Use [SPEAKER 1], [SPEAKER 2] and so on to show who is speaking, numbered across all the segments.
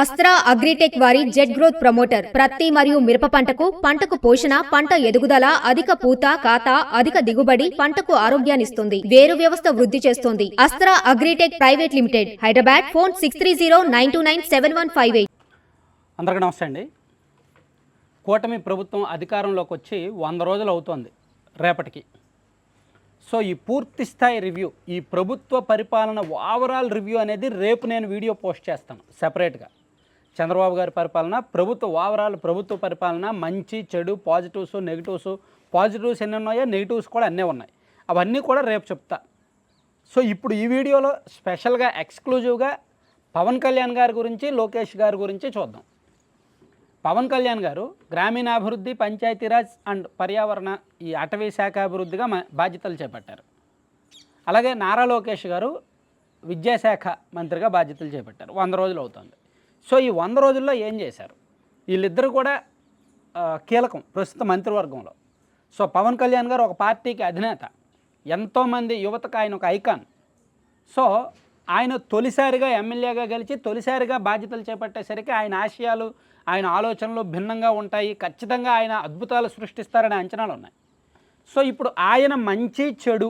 [SPEAKER 1] అస్త్రా అగ్రిటెక్ వారి jet growth promoter ప్రత్తి మరియు మిరప పంటకు పంటకు పోషణ పంట ఎదుగుదల అధిక పూత కాత అధిక దిగుబడి పంటకు ఆరోగ్యాన్నిస్తుంది వేరు వ్యవస్థ వృద్ధి చేస్తుంది. Astra Agritech private limited Hyderabad phone six three zero nine two nine seven one five eight.
[SPEAKER 2] అందరికీ నమస్తే అండి. కూటమి ప్రభుత్వం అధికారంలోకి వచ్చి వంద రోజులు అవుతోంది రేపటికి. సో ఈ పూర్తి స్థాయి రివ్యూ ఈ ప్రభుత్వ పరిపాలన ఓవరాల్ రివ్యూ అనేది రేపు నేను వీడియో పోస్ట్ చేస్తాను సెపరేట్గా. చంద్రబాబు గారి పరిపాలన ప్రభుత్వ ఓవరాల్ ప్రభుత్వ పరిపాలన మంచి చెడు పాజిటివ్స్ నెగిటివ్స్. పాజిటివ్స్ ఎన్ని ఉన్నాయో నెగిటివ్స్ కూడా అన్నీ ఉన్నాయి. అవన్నీ కూడా రేపు చెప్తా. సో ఇప్పుడు ఈ వీడియోలో స్పెషల్గా ఎక్స్క్లూజివ్గా పవన్ కళ్యాణ్ గారి గురించి లోకేష్ గారి గురించి చూద్దాం. పవన్ కళ్యాణ్ గారు గ్రామీణాభివృద్ధి పంచాయతీరాజ్ అండ్ పర్యావరణ ఈ అటవీ శాఖ అభివృద్ధిగా బాధ్యతలు చేపట్టారు. అలాగే నారా లోకేష్ గారు విద్యాశాఖ మంత్రిగా బాధ్యతలు చేపట్టారు. వంద రోజులు అవుతుంది. సో ఈ వంద రోజుల్లో ఏం చేశారు? వీళ్ళిద్దరూ కూడా కీలకం ప్రస్తుత మంత్రివర్గంలో. సో పవన్ కళ్యాణ్ గారు ఒక పార్టీకి అధినేత. ఎంతోమంది యువతకు ఆయన ఒక ఐకాన్. సో ఆయన తొలిసారిగా ఎమ్మెల్యేగా గెలిచి తొలిసారిగా బాధ్యతలు చేపట్టేసరికి ఆయన ఆశయాలు ఆయన ఆలోచనలు భిన్నంగా ఉంటాయి. ఖచ్చితంగా ఆయన అద్భుతాలు సృష్టిస్తారనే అంచనాలు ఉన్నాయి. సో ఇప్పుడు ఆయన మంచి చెడు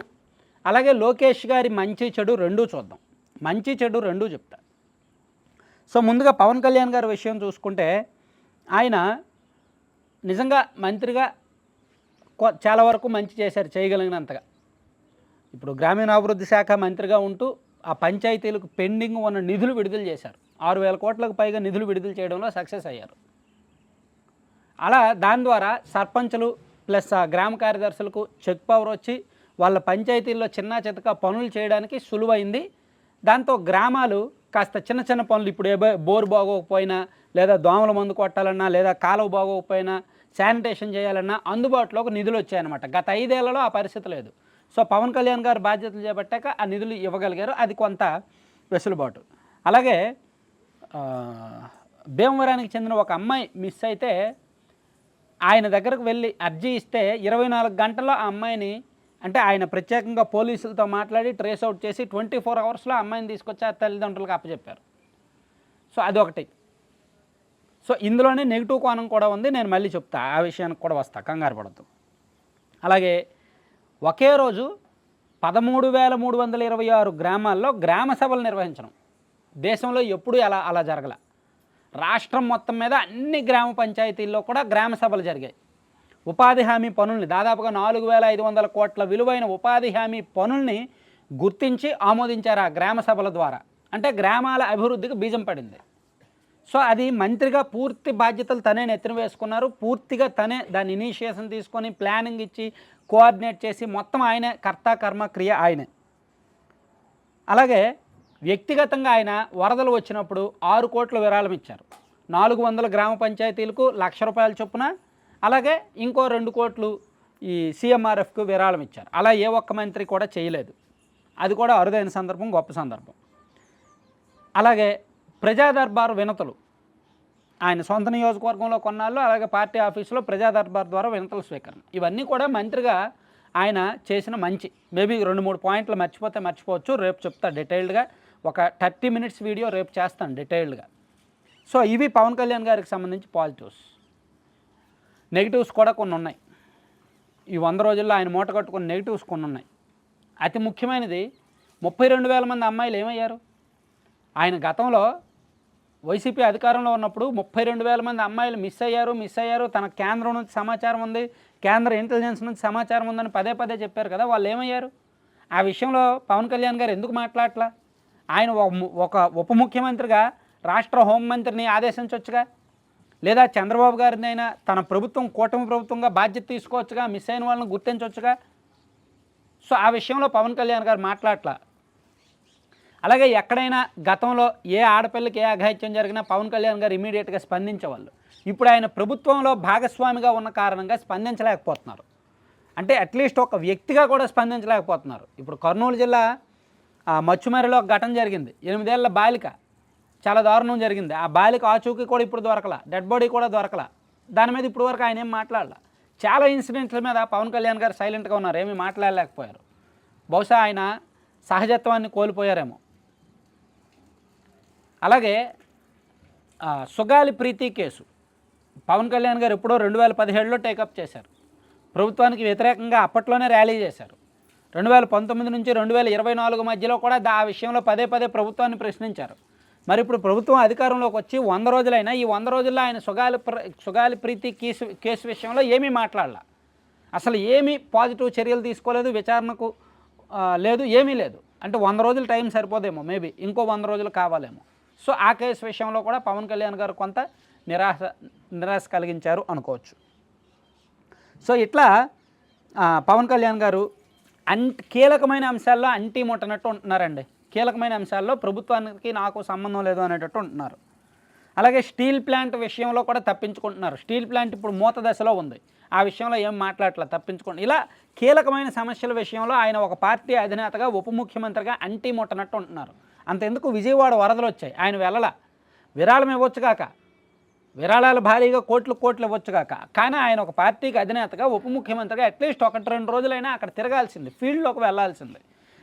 [SPEAKER 2] అలాగే లోకేష్ గారి మంచి చెడు రెండూ చూద్దాం. మంచి చెడు రెండూ చెప్తా సో ముందుగా పవన్ కళ్యాణ్ గారి విషయం చూసుకుంటే ఆయన నిజంగా మంత్రిగా కొ- చాలా వరకు మంచి చేశారు చేయగలిగినంతగా. ఇప్పుడు గ్రామీణాభివృద్ధి శాఖ మంత్రిగా ఉంటూ ఆ పంచాయతీలకు పెండింగ్ ఉన్న నిధులు విడుదల చేశారు. ఆరు వేల కోట్లకు పైగా నిధులు విడుదల చేయడంలో సక్సెస్ అయ్యారు. అలా దాని ద్వారా సర్పంచులు ప్లస్ ఆ గ్రామ కార్యదర్శులకు చెక్ పవర్ వచ్చి వాళ్ళ పంచాయతీల్లో చిన్న చితక పనులు చేయడానికి సులువైంది. దాంతో గ్రామాలు కాస్త చిన్న చిన్న పనులు ఇప్పుడు ఏ బో- బోర్ బాగోకపోయినా లేదా దోమల మందు కొట్టాలన్నా లేదా కాలువ బాగోకపోయినా శానిటేషన్ చేయాలన్నా అందుబాటులోకి నిధులు వచ్చాయన్నమాట. గత ఐదేళ్ళలో ఆ పరిస్థితి లేదు. సో పవన్ కళ్యాణ్ గారు బాధ్యతలు చేపట్టాక ఆ నిధులు ఇవ్వగలిగారు. అది కొంత వెసులుబాటు. అలాగే భీమవరానికి చెందిన ఒక అమ్మాయి మిస్ అయితే ఆయన దగ్గరకు వెళ్ళి అర్జీ ఇస్తే ఇరవై నాలుగు గంటల్లో ఆ అమ్మాయిని అంటే ఆయన ప్రత్యేకంగా పోలీసులతో మాట్లాడి ట్రేస్ అవుట్ చేసి ట్వంటీ ఫోర్ అవర్స్లో అమ్మాయిని తీసుకొచ్చి ఆ తల్లిదండ్రులకు అప్పచెప్పారు సో అదొకటి. సో ఇందులోనే నెగిటివ్ కోణం కూడా ఉంది. నేను మళ్ళీ చెప్తా. ఆ విషయానికి కూడా వస్తా. కంగారు పడద్దు. అలాగే ఒకే రోజు పదమూడు వేల మూడు వందల ఇరవై ఆరు గ్రామాల్లో గ్రామ సభలు నిర్వహించడం. దేశంలో ఎప్పుడూ అలా అలా జరగల. రాష్ట్రం మొత్తం మీద అన్ని గ్రామ పంచాయతీల్లో కూడా గ్రామ సభలు జరిగాయి. ఉపాధి హామీ పనుల్ని దాదాపుగా నాలుగు వేల ఐదు వందల కోట్ల విలువైన ఉపాధి హామీ పనుల్ని గుర్తించి ఆమోదించారు ఆ గ్రామ సభల ద్వారా. అంటే గ్రామాల అభివృద్ధికి బీజం పడింది. సో అది మంత్రిగా పూర్తి బాధ్యతలు తనే నెత్తిన వేసుకున్నారు పూర్తిగా తనే దాని ఇనిషియేషన్ తీసుకొని ప్లానింగ్ ఇచ్చి కోఆర్డినేట్ చేసి మొత్తం ఆయనే కర్త కర్మ క్రియ ఆయనే. అలాగే వ్యక్తిగతంగా ఆయన వరదలు వచ్చినప్పుడు ఆరు కోట్ల విరాళం ఇచ్చారు. నాలుగు వందల గ్రామ పంచాయతీలకు లక్ష రూపాయల చొప్పున అలాగే ఇంకో రెండు కోట్లు ఈ సీఎంఆర్ఎఫ్కు విరాళం ఇచ్చారు. అలా ఏ ఒక్క మంత్రి కూడా చేయలేదు. అది కూడా అరుదైన సందర్భం గొప్ప సందర్భం. అలాగే ప్రజా దర్బార్ వినతులు. ఆయన సొంత నియోజకవర్గంలో కొన్నాళ్ళు అలాగే పార్టీ ఆఫీసులో ప్రజా దర్బార్ ద్వారా వినతుల స్వీకరణ. ఇవన్నీ కూడా మంత్రిగా ఆయన చేసిన మంచి. మేబీ రెండు మూడు పాయింట్లు మర్చిపోతే మర్చిపోవచ్చు. రేపు చెప్తా డీటెయిల్డ్గా. ఒక థర్టీ మినిట్స్ వీడియో రేపు చేస్తాను డీటెయిల్డ్గా. సో ఇవి పవన్ కళ్యాణ్ గారికి సంబంధించి పాజిటివ్స్ నెగిటివ్స్ కూడా కొన్ని ఉన్నాయి. ఈ వంద రోజుల్లో ఆయన మూట కట్టుకున్న నెగిటివ్స్ కొన్ని ఉన్నాయి. అతి ముఖ్యమైనది ముప్పై రెండు వేల మంది అమ్మాయిలు ఏమయ్యారు? ఆయన గతంలో వైసీపీ అధికారంలో ఉన్నప్పుడు ముప్పై రెండు వేల మంది అమ్మాయిలు మిస్ అయ్యారు మిస్ అయ్యారు. తన కేంద్రం నుంచి సమాచారం ఉంది కేంద్ర ఇంటెలిజెన్స్ నుంచి సమాచారం ఉందని పదే పదే చెప్పారు కదా వాళ్ళు ఏమయ్యారు? ఆ విషయంలో పవన్ కళ్యాణ్ గారు ఎందుకు మాట్లాడట్లా ఆయన ఒక ఒక ఉప ముఖ్యమంత్రిగా రాష్ట్ర హోంమంత్రిని ఆదేశించవచ్చుగా లేదా చంద్రబాబు గారినైనా తన ప్రభుత్వం కూటమి ప్రభుత్వంగా బాధ్యత తీసుకోవచ్చుగా మిస్ అయిన వాళ్ళని గుర్తించవచ్చుగా? సో ఆ విషయంలో పవన్ కళ్యాణ్ గారు మాట్లాడట్లా. అలాగే ఎక్కడైనా గతంలో ఏ ఆడపిల్లకి ఏ అఘాయిత్యం జరిగినా పవన్ కళ్యాణ్ గారు ఇమీడియట్గా స్పందించేవాళ్ళు. ఇప్పుడు ఆయన ప్రభుత్వంలో భాగస్వామిగా ఉన్న కారణంగా స్పందించలేకపోతున్నారు. అంటే అట్లీస్ట్ ఒక వ్యక్తిగా కూడా స్పందించలేకపోతున్నారు. ఇప్పుడు కర్నూలు జిల్లా ఆ, మచ్చుమరిలో ఒక ఘటన జరిగింది. ఎనిమిదేళ్ళ బాలిక. చాలా దారుణం జరిగింది. ఆ బాలిక ఆచూకీ కూడా ఇప్పుడు దొరకల. డెడ్ బాడీ కూడా దొరకల. దాని మీద ఇప్పుడు వరకు ఆయన ఏం మాట్లాడాల. చాలా ఇన్సిడెంట్ల మీద పవన్ కళ్యాణ్ గారు సైలెంట్గా ఉన్నారు. ఏమీ మాట్లాడలేకపోయారు. బహుశా ఆయన సహజత్వాన్ని కోల్పోయారేమో. అలాగే సుగాలి ప్రీతి కేసు. పవన్ కళ్యాణ్ గారు ఎప్పుడో రెండు వేల పదిహేడులో టేకప్ చేశారు. ప్రభుత్వానికి వ్యతిరేకంగా అప్పట్లోనే ర్యాలీ చేశారు. రెండు వేల పంతొమ్మిది నుంచి రెండు వేల ఇరవై నాలుగు మధ్యలో కూడా దా ఆ విషయంలో పదే పదే ప్రభుత్వాన్ని ప్రశ్నించారు. మరి ఇప్పుడు ప్రభుత్వం అధికారంలోకి వచ్చి వంద రోజులైనా ఈ వంద రోజుల్లో ఆయన సుగాలి ప్ర సుగాలి ప్రీతి కేసు కేసు విషయంలో ఏమీ మాట్లాడాల. అసలు ఏమీ పాజిటివ్ చర్యలు తీసుకోలేదు విచారణకు లేదు ఏమీ లేదు. అంటే వంద రోజులు టైం సరిపోదేమో మేబీ. ఇంకో వంద రోజులు కావాలేమో. సో ఆ కేసు విషయంలో కూడా పవన్ కళ్యాణ్ గారు కొంత నిరాశ నిరాశ కలిగించారు అనుకోవచ్చు. సో ఇట్లా పవన్ కళ్యాణ్ గారు అన్ కీలకమైన అంశాల్లో అంటీ ముట్టనట్టు ఉంటున్నారండి. కీలకమైన అంశాల్లో ప్రభుత్వానికి నాకు సంబంధం లేదు అనేటట్టు ఉంటున్నారు. అలాగే స్టీల్ ప్లాంట్ విషయంలో కూడా తప్పించుకుంటున్నారు. స్టీల్ ప్లాంట్ ఇప్పుడు మూత దశలో ఉంది. ఆ విషయంలో ఏం మాట్లాడట్లేదు తప్పించుకోండి ఇలా కీలకమైన సమస్యల విషయంలో ఆయన ఒక పార్టీ అధినేతగా ఉప ముఖ్యమంత్రిగా అంటీ ముట్టనట్టు ఉంటున్నారు. అంతెందుకు విజయవాడ వరదలు వచ్చాయి. ఆయన వెళ్ళలా? విరాళం ఇవ్వచ్చు కాక? విరాళాలు భారీగా కోట్లు కోట్లు ఇవ్వచ్చు కాక? కానీ ఆయన ఒక పార్టీకి అధినేతగా ఉప ముఖ్యమంత్రిగా అట్లీస్ట్ ఒకటి రెండు రోజులైనా అక్కడ తిరగాల్సింది. ఫీల్డ్లోకి వెళ్ళాల్సింది.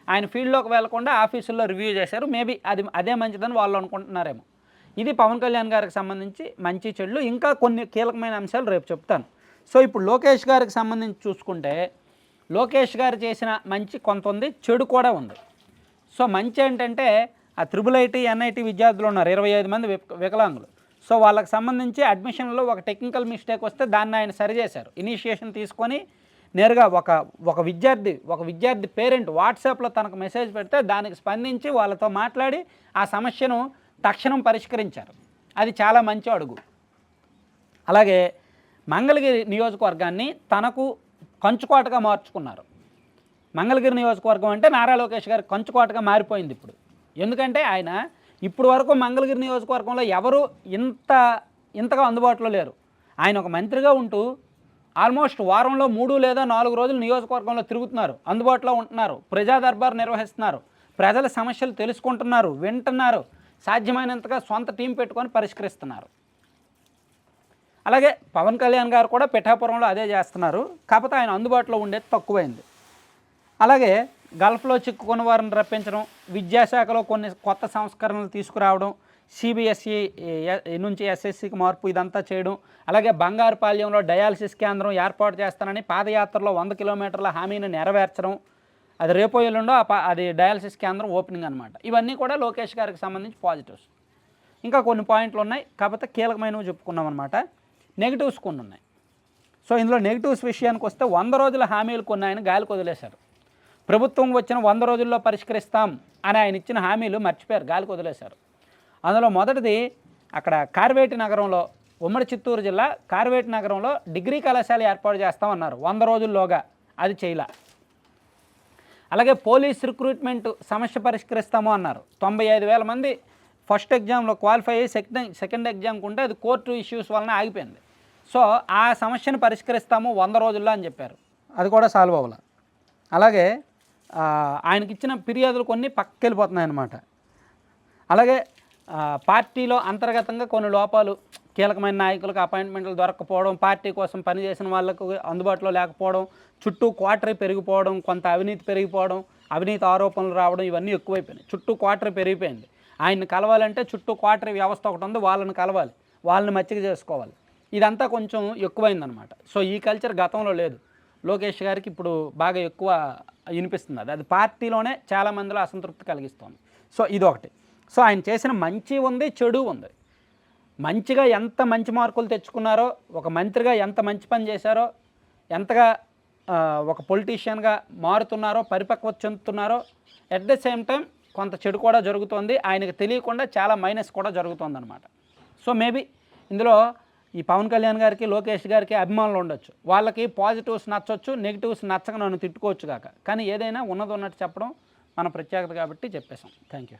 [SPEAKER 2] ఆయన ఫీల్డ్లోకి వెళ్ళకుండా ఆఫీసుల్లో రివ్యూ చేశారు. మేబీ అది అదే మంచిదని వాళ్ళు అనుకుంటున్నారేమో. ఇది పవన్ కళ్యాణ్ గారికి సంబంధించి మంచి చెడులు. ఇంకా కొన్ని కీలకమైన అంశాలు రేపు చెప్తాను. సో ఇప్పుడు లోకేష్ గారికి సంబంధించి చూసుకుంటే లోకేష్ గారు చేసిన మంచి కొంత ఉంది చెడు కూడా ఉంది. సో మంచి ఏంటంటే ఆ త్రిబుల్ ఐటీ ఎన్ఐటి విద్యార్థులు ఉన్నారు ఇరవై ఐదు మంది వికలాంగులు. సో వాళ్ళకి సంబంధించి అడ్మిషన్లో ఒక టెక్నికల్ మిస్టేక్ వస్తే దాన్ని ఆయన సరిచేశారు. ఇనిషియేషన్ తీసుకొని నేరుగా ఒక ఒక విద్యార్థి ఒక విద్యార్థి పేరెంట్ వాట్సాప్లో తనకు మెసేజ్ పెడితే దానికి స్పందించి వాళ్ళతో మాట్లాడి ఆ సమస్యను తక్షణం పరిష్కరించారు. అది చాలా మంచి అడుగు. అలాగే మంగళగిరి నియోజకవర్గాన్ని తనకు కంచుకోటగా మార్చుకున్నారు. మంగళగిరి నియోజకవర్గం అంటే నారా లోకేష్ గారి కంచుకోటగా మారిపోయింది ఇప్పుడు. ఎందుకంటే ఆయన ఇప్పుడు వరకు మంగళగిరి నియోజకవర్గంలో ఎవరు ఇంత ఇంతగా అందుబాటులో లేరు. ఆయన ఒక మంత్రిగా ఉంటూ ఆల్మోస్ట్ వారంలో మూడు లేదా నాలుగు రోజులు నియోజకవర్గంలో తిరుగుతున్నారు అందుబాటులో ఉంటున్నారు ప్రజా దర్బార్ నిర్వహిస్తున్నారు ప్రజల సమస్యలు తెలుసుకుంటున్నారు వింటున్నారు సాధ్యమైనంతగా సొంత టీం పెట్టుకొని పరిష్కరిస్తున్నారు. అలాగే పవన్ కళ్యాణ్ గారు కూడా పిఠాపురంలో అదే చేస్తున్నారు కాకపోతే ఆయన అందుబాటులో ఉండేది తక్కువైంది. అలాగే గల్ఫ్లో చిక్కుకున్న వారిని రప్పించడం విద్యాశాఖలో కొన్ని కొత్త సంస్కరణలు తీసుకురావడం సిబిఎస్ఈ నుంచి ఎస్ఎస్సికి మార్పు ఇదంతా చేయడం అలాగే బంగారుపాళ్యంలో డయాలసిస్ కేంద్రం ఏర్పాటు చేస్తానని పాదయాత్రలో వంద కిలోమీటర్ల హామీని నెరవేర్చడం అది రేపో ఎల్లుండో అది డయాలసిస్ కేంద్రం ఓపెనింగ్ అనమాట ఇవన్నీ కూడా లోకేష్ గారికి సంబంధించి పాజిటివ్స్. ఇంకా కొన్ని పాయింట్లు ఉన్నాయి. కాకపోతే కీలకమైనవి చెప్పుకున్నాం అనమాట నెగిటివ్స్ కొన్ని ఉన్నాయి. సో ఇందులో నెగిటివ్స్ విషయానికి వస్తే వంద రోజుల హామీలు కొన్ని ఆయన గాలికి వదిలేశారు. ప్రభుత్వం వచ్చిన వంద రోజుల్లో పరిష్కరిస్తాం అని ఆయన ఇచ్చిన హామీలు మర్చిపోయారు గాలికి వదిలేశారు. అందులో మొదటిది అక్కడ కార్వేటి నగరంలో ఉమ్మడి చిత్తూరు జిల్లా కార్వేటి నగరంలో డిగ్రీ కళాశాల ఏర్పాటు చేస్తామన్నారు. వంద రోజుల్లోగా అది చేయలే. అలాగే పోలీస్ రిక్రూట్మెంట్ సమస్య పరిష్కరిస్తాము అన్నారు. తొంభై ఐదు వేల మంది ఫస్ట్ ఎగ్జామ్లో క్వాలిఫై అయ్యి సెకండ్ సెకండ్ ఎగ్జామ్కి ఉంటే అది కోర్టు ఇష్యూస్ వలన ఆగిపోయింది. సో ఆ సమస్యను పరిష్కరిస్తాము వంద రోజుల్లో అని చెప్పారు. అది కూడా సాల్వ్ అవ్వాలి. అలాగే ఆయనకిచ్చిన ఆయనకి ఇచ్చిన ఫిర్యాదులు కొన్ని పక్కకెళ్ళిపోతున్నాయి అన్నమాట అలాగే పార్టీలో అంతర్గతంగా కొన్ని లోపాలు కీలకమైన నాయకులకు అపాయింట్మెంట్లు దొరకకపోవడం పార్టీ కోసం పనిచేసిన వాళ్ళకు అందుబాటులో లేకపోవడం చుట్టూ క్వార్టరీ పెరిగిపోవడం కొంత అవినీతి పెరిగిపోవడం అవినీతి ఆరోపణలు రావడం ఇవన్నీ ఎక్కువైపోయినాయి. చుట్టూ క్వార్టరీ పెరిగిపోయింది. ఆయన్ని కలవాలంటే చుట్టూ క్వార్టరీ వ్యవస్థ ఒకటి ఉంది వాళ్ళని కలవాలి వాళ్ళని మచ్చిక చేసుకోవాలి. ఇదంతా కొంచెం ఎక్కువైందనమాట. సో ఈ కల్చర్ గతంలో లేదు. లోకేష్ గారికి ఇప్పుడు బాగా ఎక్కువ వినిపిస్తుంది అది. అది పార్టీలోనే చాలా మందిలో అసంతృప్తి కలిగిస్తుంది. సో ఇది ఒకటి. సో ఆయన చేసిన మంచి ఉంది చెడు ఉంది. మంచిగా ఎంత మంచి మార్కులు తెచ్చుకున్నారో ఒక మంత్రిగా ఎంత మంచి పని చేశారో ఎంతగా ఒక పొలిటీషియన్గా మారుతున్నారో పరిపక్వత చెందుతున్నారో ఎట్ ద సేమ్ టైం కొంత చెడు కూడా జరుగుతోంది. ఆయనకు తెలియకుండా చాలా మైనస్ కూడా జరుగుతుంది అనమాట సో మేబీ ఇందులో ఈ పవన్ కళ్యాణ్ గారికి లోకేష్ గారికి అభిమానులు ఉండొచ్చు. వాళ్ళకి పాజిటివ్స్ నచ్చొచ్చు నెగిటివ్స్ నచ్చక నన్ను తిట్టుకోవచ్చు కాక. కానీ ఏదైనా ఉన్నది ఉన్నట్టు చెప్పడం మన ప్రత్యేకత కాబట్టి చెప్పేశాం. Thank you